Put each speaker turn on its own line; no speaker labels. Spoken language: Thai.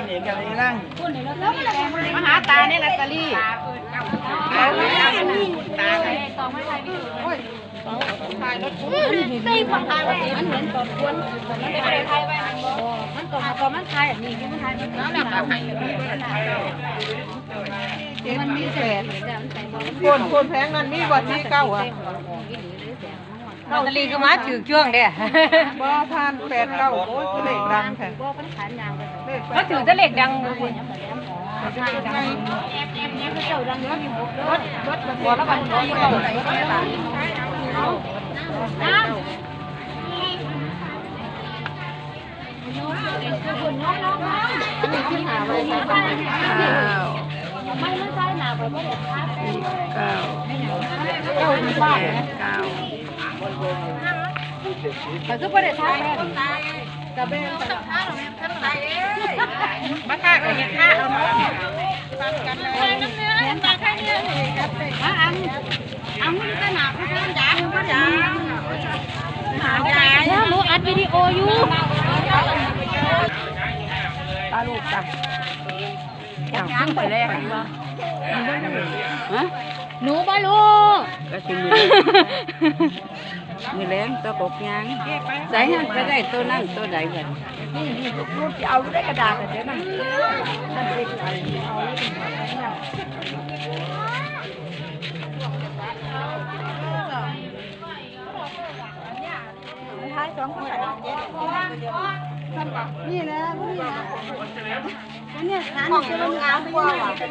มันเองกันเลยนั่ง
มาหาตาเนี่ยลอตเตอรี่ตาไงตองไม่ใช่พี่ตีฝังทายไว้มันเหมือนตอนควนมันไม่ได้ทายไว้มันตอนตอนมันทายอันนี้มันทายมันแล้วแบบไหนมันมีแสนมันใส่บอล
คนคนแพงนั้นมีกว่าที่เก้าอะ
ลอตเตอรี่ก็มาถือช่วงเด้
บ่ผ่านแปดเก้าโอ้ยคือเลขดังแท้
บ่มันขายยางไป
เลขแป
ก็
ด
ถือจะเหล็กดังเลย
ไง
เจ้าดังเยอะอยู่
รถรถมัน
บ่แล้วมันบ่ เก่าน้ำไม่ไม่ใช่หนาไปก็เด็ดขาด
เก้า
เจ้าที่บ้าน
เก้า
มันก็ไม่ได้ทานแม่
มาค่ากับเฮ็ดค่าเอาเนาะ
อะอันอันนี้ก็หนาพี่ท่านจ๋าพี่จ๋าหนาจ๋าแล้วหนูอัดวิดีโออยู่
ตาลูกจ้ะ
อย่างขึ้นไปแล้วฮะหนูบ่ลูก
ก็สิมือมื อแรงตัวกบยางใส่ยังไปได้ตัวนั่นตัวใดกันนี่นี่รูปเอาได้กระดาษกันเดี๋ยวนั่นนั่นเป็นอะไรนี่แหละนี่แหละ
เนี่ยทานเจอแล้วเอาไป